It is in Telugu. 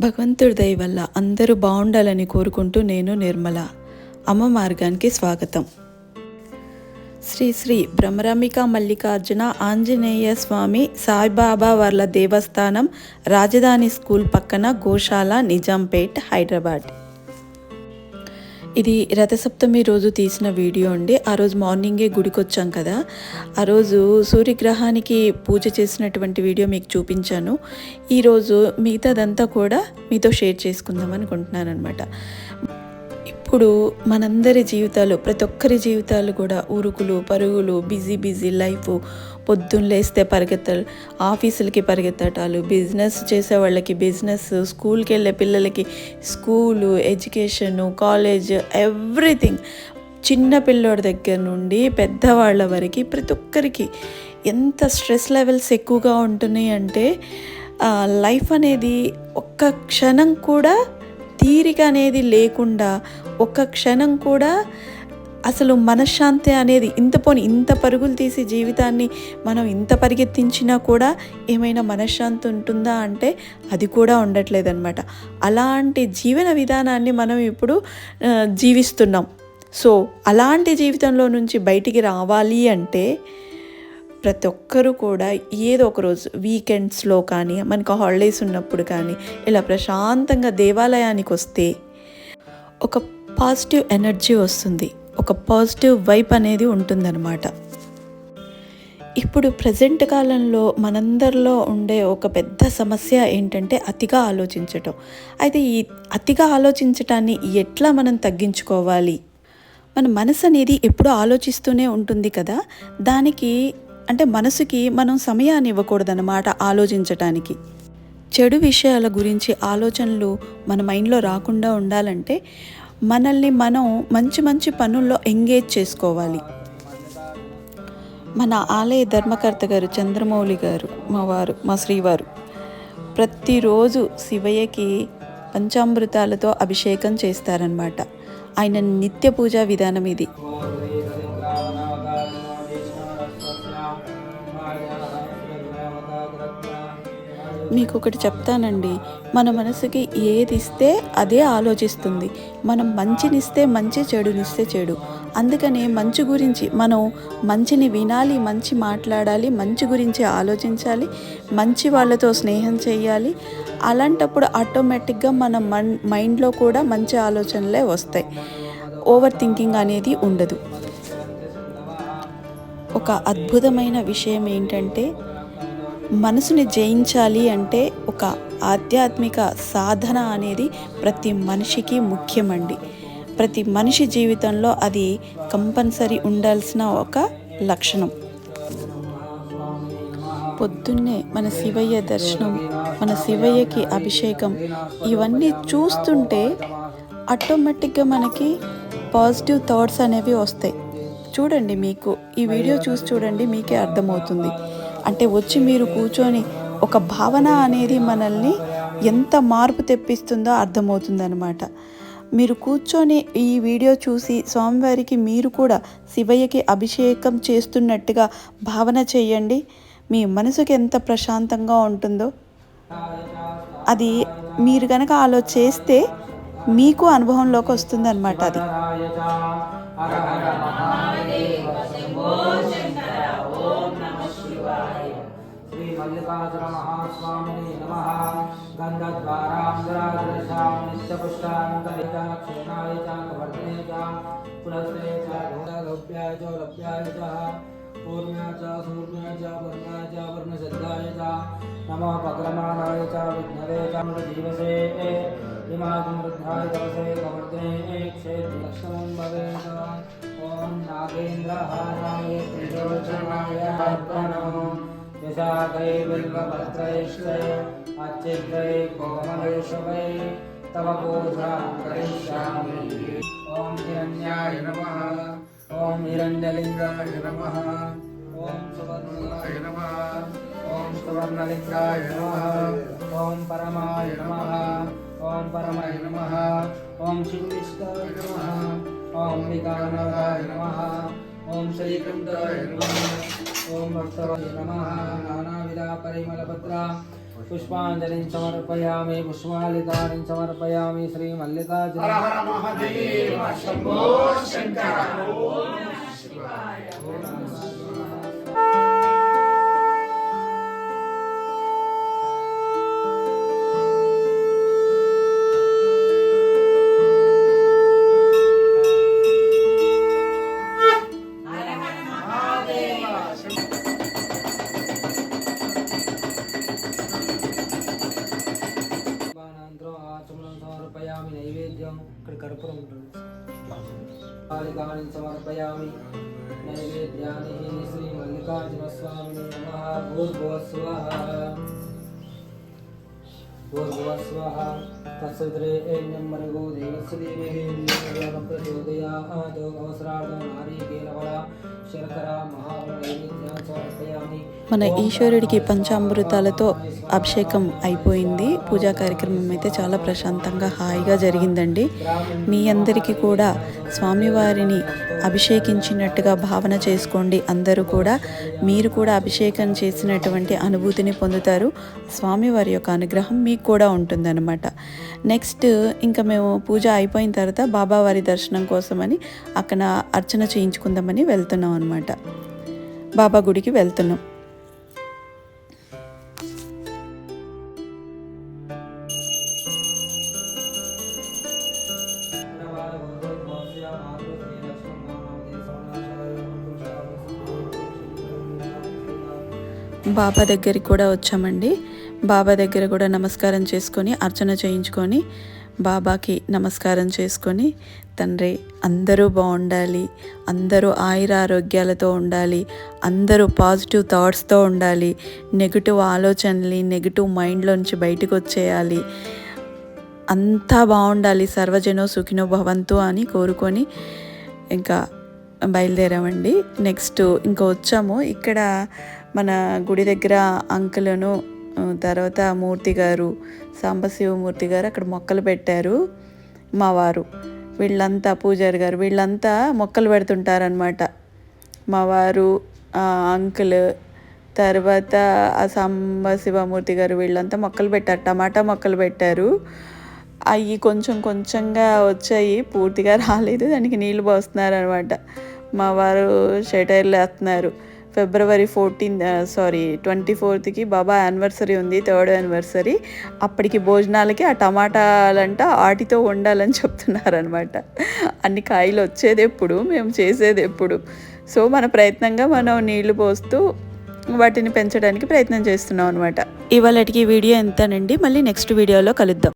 భగవంతుడి దయ వల్ల అందరూ బాగుండాలని కోరుకుంటూ నేను నిర్మల. అమ్మ మార్గానికి స్వాగతం. శ్రీ శ్రీ భ్రమరామిక మల్లికార్జున ఆంజనేయ స్వామి సాయిబాబా వర్ల దేవస్థానం రాజధాని స్కూల్ పక్కన గోశాల నిజాంపేట్ హైదరాబాద్. ఇది రథసప్తమి రోజు తీసిన వీడియో అండి. ఆ రోజు మార్నింగే గుడికి వచ్చాం కదా. ఆ రోజు సూర్యగ్రహానికి పూజ చేసినటువంటి వీడియో మీకు చూపించాను. ఈరోజు మిగతాదంతా కూడా మీతో షేర్ చేసుకుందాం అనుకుంటున్నాను అనమాట ఇప్పుడు మనందరి జీవితాలు ప్రతి ఒక్కరి జీవితాలు కూడా ఉరుకులు పరుగులు బిజీ బిజీ లైఫ్ పొద్దున్న లేస్తే పరిగెత్తాలి ఆఫీసులకి పరిగెత్తటాలు బిజినెస్ చేసే వాళ్ళకి బిజినెస్ స్కూల్కి వెళ్ళే పిల్లలకి స్కూలు ఎడ్యుకేషను కాలేజ్ ఎవ్రీథింగ్. చిన్న పిల్లోడి దగ్గర నుండి పెద్దవాళ్ళ వరకు ప్రతి ఒక్కరికి ఎంత స్ట్రెస్ లెవెల్స్ ఎక్కువగా ఉంటున్నాయి అంటే లైఫ్ అనేది ఒక్క క్షణం కూడా తీరిక అనేది లేకుండా ఒక్క క్షణం కూడా అసలు మనశ్శాంతి అనేది ఇంత పోని ఇంత పరుగులు తీసి జీవితాన్ని మనం ఇంత పరిగెత్తించినా కూడా ఏమైనా మనశ్శాంతి ఉంటుందా అంటే అది కూడా ఉండట్లేదన్నమాట. అలాంటి జీవన విధానాన్ని మనం ఇప్పుడు జీవిస్తున్నాం. సో అలాంటి జీవితంలో నుంచి బయటికి రావాలి అంటే ప్రతి ఒక్కరూ కూడా ఏదో ఒక రోజు వీకెండ్స్లో కానీ మనకు హాలిడేస్ ఉన్నప్పుడు కానీ ఇలా ప్రశాంతంగా దేవాలయానికి వస్తే ఒక పాజిటివ్ ఎనర్జీ వస్తుంది. ఒక పాజిటివ్ వైప్ అనేది ఉంటుందన్నమాట. ఇప్పుడు ప్రజెంట్ కాలంలో మనందరిలో ఉండే ఒక పెద్ద సమస్య ఏంటంటే అతిగా ఆలోచించటం. అయితే ఈ అతిగా ఆలోచించటాన్ని ఎట్లా మనం తగ్గించుకోవాలి? మన మనసు అనేది ఎప్పుడూ ఆలోచిస్తూనే ఉంటుంది కదా? దానికి అంటే మనసుకి మనం సమయాన్ని ఇవ్వకూడదన్నమాట ఆలోచించటానికి. చెడు విషయాల గురించి ఆలోచనలు మన మైండ్లో రాకుండా ఉండాలంటే మనల్ని మనం మంచి మంచి పనుల్లో ఎంగేజ్ చేసుకోవాలి. మన ఆలయ ధర్మకర్త గారు చంద్రమౌళి గారు మా వారు మా శ్రీవారు ప్రతిరోజు శివయ్యకి పంచామృతాలతో అభిషేకం చేస్తారనమాట ఆయన నిత్య పూజా విధానం ఇది. మీకు ఒకటి చెప్తానండి. మన మనసుకి ఏది ఇస్తే అదే ఆలోచిస్తుంది. మనం మంచినిస్తే మంచి చెడునిస్తే చెడు. అందుకనే మంచి గురించి మనం మంచిని వినాలి మంచి మాట్లాడాలి మంచి గురించి ఆలోచించాలి మంచి వాళ్ళతో స్నేహం చేయాలి అలాంటప్పుడు ఆటోమేటిక్గా మన మన్ మైండ్లో కూడా మంచి ఆలోచనలే వస్తాయి. ఓవర్ థింకింగ్ అనేది ఉండదు. ఒక అద్భుతమైన విషయం ఏంటంటే మనసుని జయించాలి అంటే ఒక ఆధ్యాత్మిక సాధన అనేది ప్రతి మనిషికి ముఖ్యమండి. ప్రతి మనిషి జీవితంలో అది కంపల్సరీ ఉండాల్సిన ఒక లక్షణం. పొద్దున్నే మన శివయ్య దర్శనం మన శివయ్యకి అభిషేకం ఇవన్నీ చూస్తుంటే ఆటోమేటిక్గా మనకి పాజిటివ్ థాట్స్ అనేవి వస్తాయి. చూడండి మీకు ఈ వీడియో చూసి చూడండి మీకే అర్థమవుతుంది. అంటే వచ్చి మీరు కూర్చొని ఒక భావన అనేది మనల్ని ఎంత మార్పు తెప్పిస్తుందో అర్థమవుతుందనమాట మీరు కూర్చొని ఈ వీడియో చూసి స్వామివారికి మీరు కూడా శివయ్యకి అభిషేకం చేస్తున్నట్టుగా భావన చేయండి. మీ మనసుకి ఎంత ప్రశాంతంగా ఉంటుందో. అది మీరు కనుక అలా చేస్తే మీకు అనుభవంలోకి వస్తుందన్నమాట అది. मल्लिकार्जुनमहास्वामिने नमः गन्धद्वारान्ध्रादृशां नित्यपुष्टान्तलिताक्षीणाय च कवर्धने च पुलस्ते च घोरलभ्याय च लभ्याय च च च वर्णाय च च नमः च विघ्नवे च मृजीवसे हिमागमृद्धाय दवसे कवर्धने भवेत् ॐ नागेन्द्रहाराय विशाखै बिल्वपत्रैश्वै अच्चित्रै कोमलेश्वै तव पूजां करिष्यामि ॐ हिरण्याय नमः ॐ हिरण्यलिङ्गाय नमः ॐ सुवर्णाय नमः ॐ सुवर्णलिङ्गाय नमः ॐ परमाय नमः ॐ परमाय नमः ॐ शिवविष्णाय नमः ॐ विकानाय नमः ఓం శ్రీకంఠాయ ఓం భక్తవాయ నమ. నానావిధ పరిమళపత్ర పుష్పాంజలి సమర్పయామి పుష్పాలితాని సమర్పయామి శ్రీ మల్లికా శంకర. సమర్పయామి నైవేద్యం ఇక్కడ కర్పూరం ఉంటుంది పాలికాని సమర్పయామి నైవేద్యాన్ని శ్రీ మల్లికార్జున స్వామిని నమ భూర్భువస్వ భూర్భువస్వ తత్సవిత్రేణ్యం మరుగో మన ఈశ్వరుడికి పంచామృతాలతో అభిషేకం అయిపోయింది. పూజా కార్యక్రమం అయితే చాలా ప్రశాంతంగా హాయిగా జరిగిందండి. మీ అందరికీ కూడా స్వామివారిని అభిషేకించినట్టుగా భావన చేసుకోండి. అందరూ కూడా మీరు కూడా అభిషేకం చేసినటువంటి అనుభూతిని పొందుతారు. స్వామివారి యొక్క అనుగ్రహం మీకు కూడా ఉంటుందన్నమాట. నెక్స్ట్ ఇంకా మేము పూజ అయిపోయిన తర్వాత బాబావారి దర్శనం కోసమని అక్కడ అర్చన చేయించుకుందామని వెళ్తున్నాం అనమాట బాబా గుడికి వెళ్తున్నాం. బాబా దగ్గరికి కూడా వచ్చామండి. బాబా దగ్గర కూడా నమస్కారం చేసుకొని అర్చన చేయించుకొని బాబాకి నమస్కారం చేసుకొని తండ్రి అందరూ బాగుండాలి. అందరూ ఆయుర ఆరోగ్యాలతో ఉండాలి. అందరూ పాజిటివ్ థాట్స్తో ఉండాలి. నెగిటివ్ ఆలోచనలు నెగిటివ్ మైండ్లోంచి బయటకు వచ్చేయాలి. అంతా బాగుండాలి. సర్వజనో సుఖినో భవంతు అని కోరుకొని ఇంకా బయలుదేరామండి. నెక్స్ట్ ఇంకా వచ్చాము. ఇక్కడ మన గుడి దగ్గర అంకులను తర్వాత మూర్తి గారు సాంబశివమూర్తి గారు అక్కడ మొక్కలు పెట్టారు మా వారు. వీళ్ళంతా పూజారి గారు వీళ్ళంతా మొక్కలు పెడుతుంటారనమాట మా వారు అంకుల్ తర్వాత ఆ సాంబశివమూర్తి గారు వీళ్ళంతా మొక్కలు పెట్టారు టమాటా మొక్కలు పెట్టారు. అవి కొంచెం కొంచెంగా వచ్చాయి పూర్తిగా రాలేదు దానికి నీళ్ళు పోస్తున్నారు అనమాట మా వారు షటైర్లు వేస్తున్నారు. ఫిబ్రవరి ఫోర్టీన్ సారీ ట్వంటీ ఫోర్త్కి బాబా యానివర్సరీ ఉంది థర్డ్ యానివర్సరీ అప్పటికి భోజనాలకి ఆ టమాటాలంట ఆటితో వండాలని చెప్తున్నారనమాట అన్ని కాయలు వచ్చేది ఎప్పుడు మేము చేసేది ఎప్పుడు. సో మన ప్రయత్నంగా మనం నీళ్ళు పోస్తూ వాటిని పెంచడానికి ప్రయత్నం చేస్తున్నాం అనమాట ఇవాళటికి వీడియో ఎంతనండి? మళ్ళీ నెక్స్ట్ వీడియోలో కలుద్దాం.